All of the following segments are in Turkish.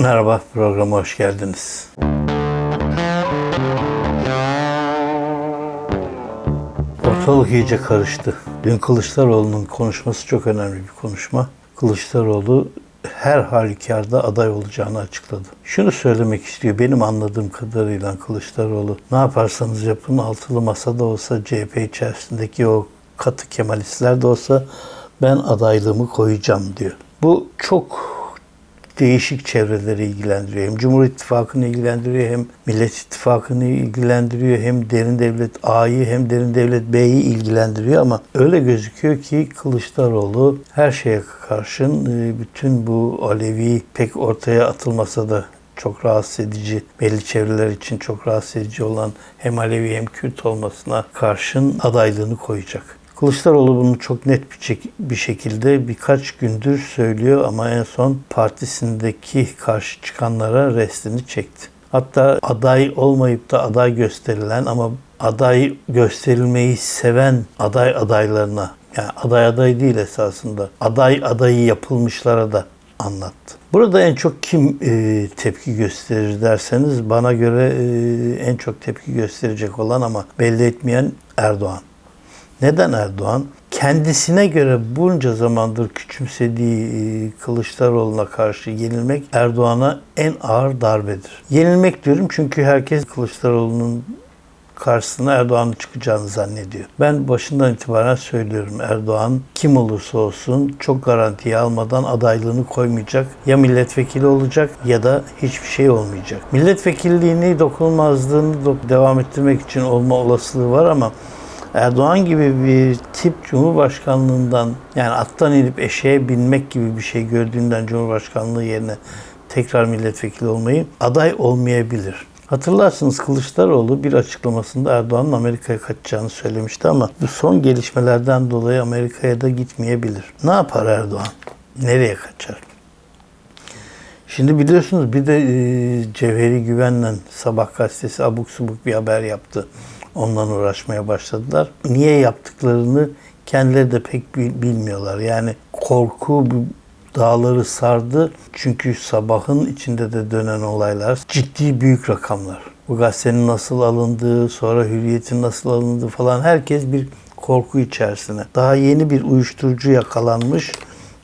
Merhaba, programa hoş geldiniz. Ortalık iyice karıştı. Dün Kılıçdaroğlu'nun konuşması çok önemli bir konuşma. Kılıçdaroğlu her halükarda aday olacağını açıkladı. Şunu söylemek istiyor. Benim anladığım kadarıyla Kılıçdaroğlu ne yaparsanız yapın altılı masada olsa CHP içerisindeki o katı Kemalistler de olsa ben adaylığımı koyacağım diyor. Bu çok değişik çevreleri ilgilendiriyor. Hem Cumhur İttifakı'nı ilgilendiriyor, hem Millet İttifakı'nı ilgilendiriyor, hem derin devlet A'yı hem derin devlet B'yi ilgilendiriyor ama öyle gözüküyor ki Kılıçdaroğlu her şeye karşın e, bütün bu Alevi pek ortaya atılmasa da çok rahatsız edici, belli çevreler için çok rahatsız edici olan hem Alevi hem Kürt olmasına karşın adaylığını koyacak. Kılıçdaroğlu bunu çok net bir, şekilde birkaç gündür söylüyor ama en son partisindeki karşı çıkanlara restini çekti. Hatta aday olmayıp da aday gösterilen ama aday gösterilmeyi seven aday adaylarına yani aday aday değil esasında aday adayı yapılmışlara da anlattı. Burada en çok kim e, tepki gösterir derseniz bana göre e, en çok tepki gösterecek olan ama belli etmeyen Erdoğan. Neden Erdoğan? Kendisine göre bunca zamandır küçümsediği e, Kılıçdaroğlu'na karşı yenilmek Erdoğan'a en ağır darbedir. Yenilmek diyorum çünkü herkes Kılıçdaroğlu'nun karşısına Erdoğan'ın çıkacağını zannediyor. Ben başından itibaren söylüyorum Erdoğan kim olursa olsun çok garantiye almadan adaylığını koymayacak. Ya milletvekili olacak ya da hiçbir şey olmayacak. Milletvekilliğini dokunulmazlığını devam ettirmek için olma olasılığı var ama Erdoğan gibi bir tip Cumhurbaşkanlığından yani attan inip eşeğe binmek gibi bir şey gördüğünden Cumhurbaşkanlığı yerine tekrar milletvekili olmayı aday olmayabilir. Hatırlarsınız Kılıçdaroğlu bir açıklamasında Erdoğan'ın Amerika'ya kaçacağını söylemişti ama bu son gelişmelerden dolayı Amerika'ya da gitmeyebilir. Ne yapar Erdoğan? Nereye kaçar? Şimdi biliyorsunuz bir de e, Cevheri Güven'le Sabah gazetesi abuk subuk bir haber yaptı. Ondan uğraşmaya başladılar. Niye yaptıklarını kendileri de pek bilmiyorlar. Yani korku dağları sardı. Çünkü sabahın içinde de dönen olaylar ciddi büyük rakamlar. Bu gazetenin nasıl alındığı, sonra hürriyetin nasıl alındığı falan herkes bir korku içerisine. Daha yeni bir uyuşturucu yakalanmış.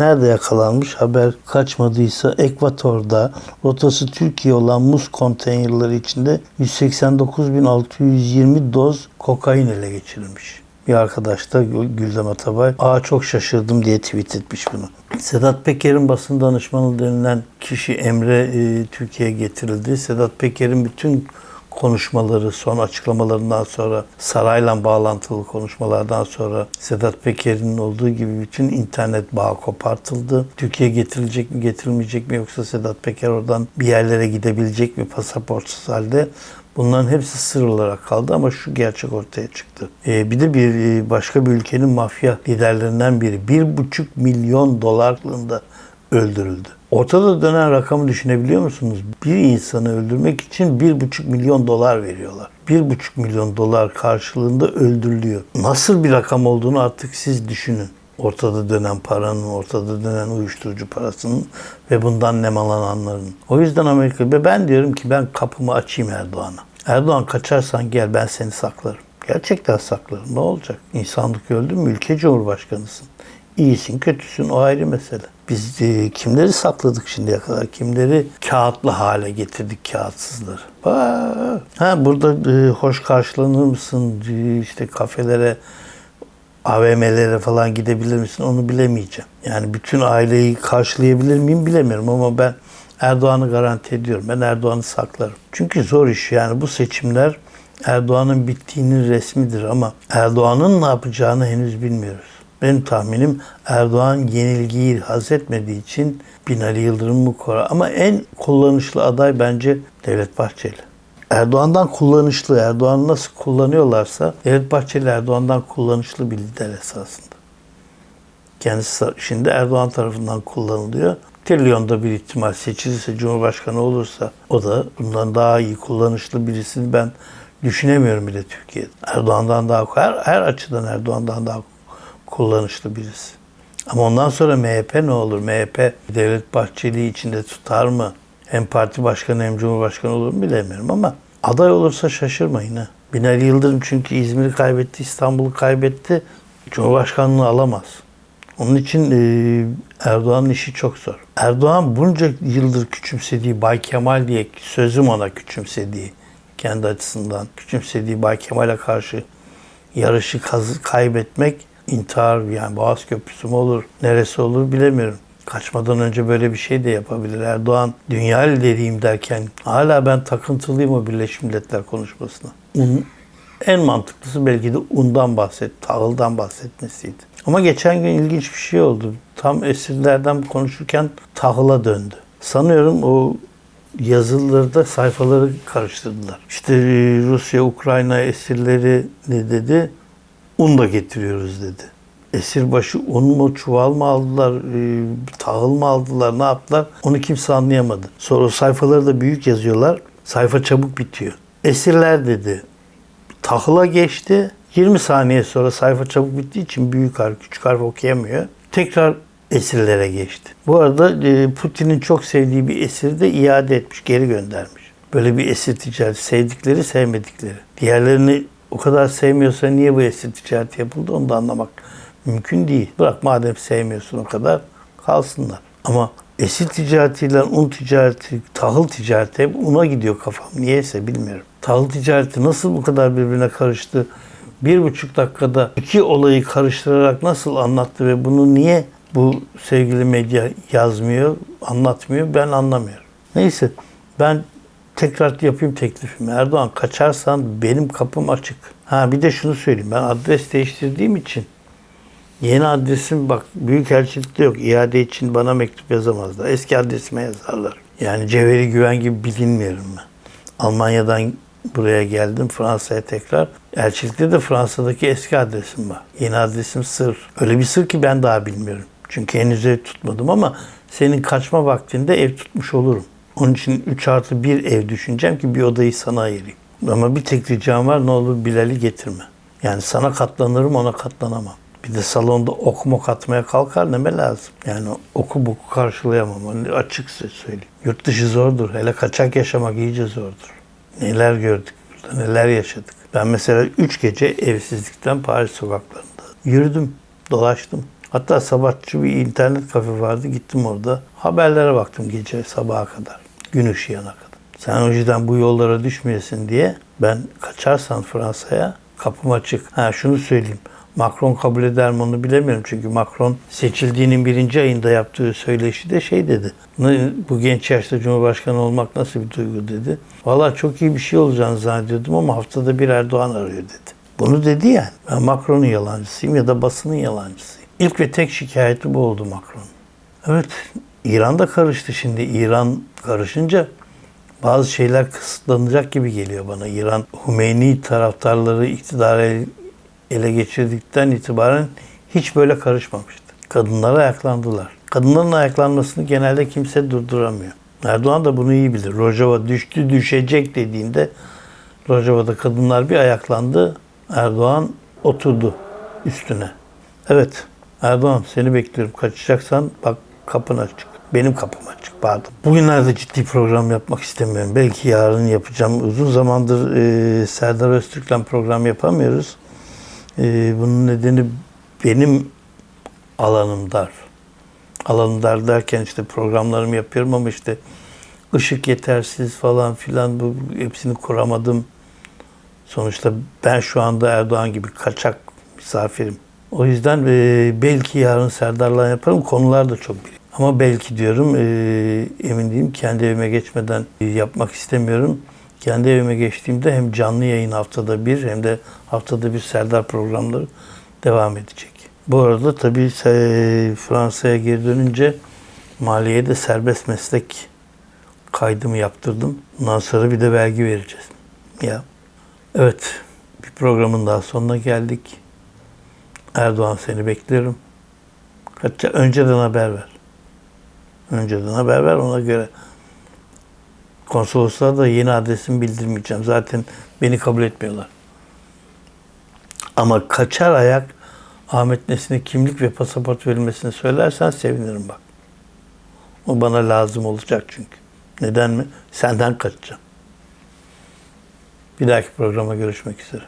Nerede yakalanmış? Haber kaçmadıysa Ekvator'da rotası Türkiye olan muz konteynerleri içinde 189.620 doz kokain ele geçirilmiş. Bir arkadaş da Güldem Atabay, aa çok şaşırdım diye tweet etmiş bunu. Sedat Peker'in basın danışmanı denilen kişi Emre e, Türkiye'ye getirildi. Sedat Peker'in bütün konuşmaları, son açıklamalarından sonra, sarayla bağlantılı konuşmalardan sonra Sedat Peker'in olduğu gibi bütün internet bağı kopartıldı. Türkiye getirilecek mi, getirilmeyecek mi yoksa Sedat Peker oradan bir yerlere gidebilecek mi pasaportsuz halde? Bunların hepsi sır olarak kaldı ama şu gerçek ortaya çıktı. Ee, bir de bir e, başka bir ülkenin mafya liderlerinden biri bir buçuk milyon dolarlığında öldürüldü. Ortada dönen rakamı düşünebiliyor musunuz? Bir insanı öldürmek için bir buçuk milyon dolar veriyorlar. Bir buçuk milyon dolar karşılığında öldürülüyor. Nasıl bir rakam olduğunu artık siz düşünün. Ortada dönen paranın, ortada dönen uyuşturucu parasının ve bundan nemalananların. O yüzden Amerika ve ben diyorum ki ben kapımı açayım Erdoğan'a. Erdoğan kaçarsan gel ben seni saklarım. Gerçekten saklarım. Ne olacak? İnsanlık öldü mü? Ülke cumhurbaşkanısın. İyisin, kötüsün o ayrı mesele. Biz e, kimleri sakladık şimdiye kadar? Kimleri kağıtlı hale getirdik kağıtsızları? Ha burada e, hoş karşılanır mısın? E, işte kafelere, AVM'lere falan gidebilir misin? Onu bilemeyeceğim. Yani bütün aileyi karşılayabilir miyim bilemiyorum ama ben Erdoğan'ı garanti ediyorum. Ben Erdoğan'ı saklarım. Çünkü zor iş yani bu seçimler Erdoğan'ın bittiğinin resmidir ama Erdoğan'ın ne yapacağını henüz bilmiyoruz. Benim tahminim Erdoğan yenilgiyi haz etmediği için Binali Yıldırım mı korar? Ama en kullanışlı aday bence Devlet Bahçeli. Erdoğan'dan kullanışlı, Erdoğan'ı nasıl kullanıyorlarsa Devlet Bahçeli Erdoğan'dan kullanışlı bir lider esasında. Kendisi şimdi Erdoğan tarafından kullanılıyor. Trilyonda bir ihtimal seçilirse, Cumhurbaşkanı olursa o da bundan daha iyi kullanışlı birisini ben düşünemiyorum bile Türkiye'de. Erdoğan'dan daha her, her açıdan Erdoğan'dan daha kullanışlı birisi. Ama ondan sonra MHP ne olur? MHP Devlet Bahçeli içinde tutar mı? hem parti başkanı hem cumhurbaşkanı olur mu bilemiyorum ama aday olursa şaşırmayın ha. Binali Yıldırım çünkü İzmir'i kaybetti, İstanbul'u kaybetti. Cumhurbaşkanlığı alamaz. Onun için e, Erdoğan'ın işi çok zor. Erdoğan bunca yıldır küçümsediği Bay Kemal diye sözüm ona küçümsediği kendi açısından küçümsediği Bay Kemal'e karşı yarışı kaybetmek intihar yani Boğaz Köprüsü mü olur neresi olur bilemiyorum. Kaçmadan önce böyle bir şey de yapabilir. Erdoğan dünya lideriyim derken hala ben takıntılıyım o Birleşmiş Milletler konuşmasına. Un, en mantıklısı belki de undan bahset, tahıldan bahsetmesiydi. Ama geçen gün ilginç bir şey oldu. Tam esirlerden konuşurken tahıla döndü. Sanıyorum o yazılarda sayfaları karıştırdılar. İşte e, Rusya, Ukrayna esirleri ne dedi? Un da getiriyoruz dedi. Esir başı un mu, çuval mı aldılar, e, tahıl mı aldılar, ne yaptılar? Onu kimse anlayamadı. Sonra sayfaları da büyük yazıyorlar. Sayfa çabuk bitiyor. Esirler dedi. Tahıla geçti. 20 saniye sonra sayfa çabuk bittiği için büyük harf, küçük harf okuyamıyor. Tekrar esirlere geçti. Bu arada e, Putin'in çok sevdiği bir esiri de iade etmiş, geri göndermiş. Böyle bir esir ticareti sevdikleri, sevmedikleri. Diğerlerini o kadar sevmiyorsa niye bu esir ticareti yapıldı onu da anlamak mümkün değil. Bırak madem sevmiyorsun o kadar kalsınlar. Ama esir ticaretiyle un ticareti, tahıl ticareti hep una gidiyor kafam. Niyeyse bilmiyorum. Tahıl ticareti nasıl bu kadar birbirine karıştı? Bir buçuk dakikada iki olayı karıştırarak nasıl anlattı ve bunu niye bu sevgili medya yazmıyor, anlatmıyor ben anlamıyorum. Neyse ben tekrar yapayım teklifimi. Erdoğan kaçarsan benim kapım açık. Ha bir de şunu söyleyeyim. Ben adres değiştirdiğim için yeni adresim bak büyükelçilikte yok. İade için bana mektup yazamazlar. Eski adresime yazarlar. Yani Cevheri Güven gibi bilinmiyorum ben. Almanya'dan buraya geldim Fransa'ya tekrar. Elçilikte de Fransa'daki eski adresim var. Yeni adresim sır. Öyle bir sır ki ben daha bilmiyorum. Çünkü henüz ev tutmadım ama senin kaçma vaktinde ev tutmuş olurum. Onun için 3 artı 1 ev düşüneceğim ki bir odayı sana ayırayım. Ama bir tek ricam var ne olur Bilal'i getirme. Yani sana katlanırım ona katlanamam. Bir de salonda ok mok atmaya kalkar neme lazım. Yani oku boku karşılayamam. Onu açık söyleyeyim. Yurt dışı zordur. Hele kaçak yaşamak iyice zordur. Neler gördük burada, neler yaşadık. Ben mesela 3 gece evsizlikten Paris sokaklarında yürüdüm, dolaştım. Hatta sabahçı bir internet kafe vardı. Gittim orada. Haberlere baktım gece sabaha kadar. Gün ışıyana kadar. Sen yüzden bu yollara düşmeyesin diye ben kaçarsan Fransa'ya kapım açık. Ha şunu söyleyeyim. Macron kabul eder mi onu bilemiyorum. Çünkü Macron seçildiğinin birinci ayında yaptığı söyleşi de şey dedi. "Ne- Bu genç yaşta Cumhurbaşkanı olmak nasıl bir duygu dedi. Valla çok iyi bir şey olacağını zannediyordum ama haftada bir Erdoğan arıyor dedi. Bunu dedi yani. Ben Macron'un yalancısıyım ya da basının yalancısıyım. İlk ve tek şikayeti bu oldu Macron. Evet, İran da karıştı şimdi. İran karışınca bazı şeyler kısıtlanacak gibi geliyor bana. İran Hümeyni taraftarları iktidara el- ele geçirdikten itibaren hiç böyle karışmamıştı. Kadınlar ayaklandılar. Kadınların ayaklanmasını genelde kimse durduramıyor. Erdoğan da bunu iyi bilir. Rojava düştü düşecek dediğinde Rojava'da kadınlar bir ayaklandı. Erdoğan oturdu üstüne. Evet Erdoğan seni bekliyorum. Kaçacaksan bak kapın açık. Benim kapım açık pardon. Bugünlerde ciddi program yapmak istemiyorum. Belki yarın yapacağım. Uzun zamandır e, Serdar Öztürk'le program yapamıyoruz. E, bunun nedeni benim alanım dar. Alanım dar derken işte programlarımı yapıyorum ama işte ışık yetersiz falan filan bu hepsini kuramadım. Sonuçta ben şu anda Erdoğan gibi kaçak misafirim. O yüzden e, belki yarın Serdar'la yaparım. Konular da çok büyük. Ama belki diyorum e, emin değilim. Kendi evime geçmeden e, yapmak istemiyorum. Kendi evime geçtiğimde hem canlı yayın haftada bir hem de haftada bir Serdar programları devam edecek. Bu arada tabii e, Fransa'ya geri dönünce maliyeye de serbest meslek kaydımı yaptırdım. Bundan sonra bir de vergi vereceğiz. Ya. Evet. Bir programın daha sonuna geldik. Erdoğan seni bekliyorum. Hatta önceden haber ver. Önceden haber ver ona göre. Konsolosluğa da yeni adresimi bildirmeyeceğim. Zaten beni kabul etmiyorlar. Ama kaçar ayak Ahmet Nesin'e kimlik ve pasaport verilmesini söylersen sevinirim bak. O bana lazım olacak çünkü. Neden mi? Senden kaçacağım. Bir dahaki programa görüşmek üzere.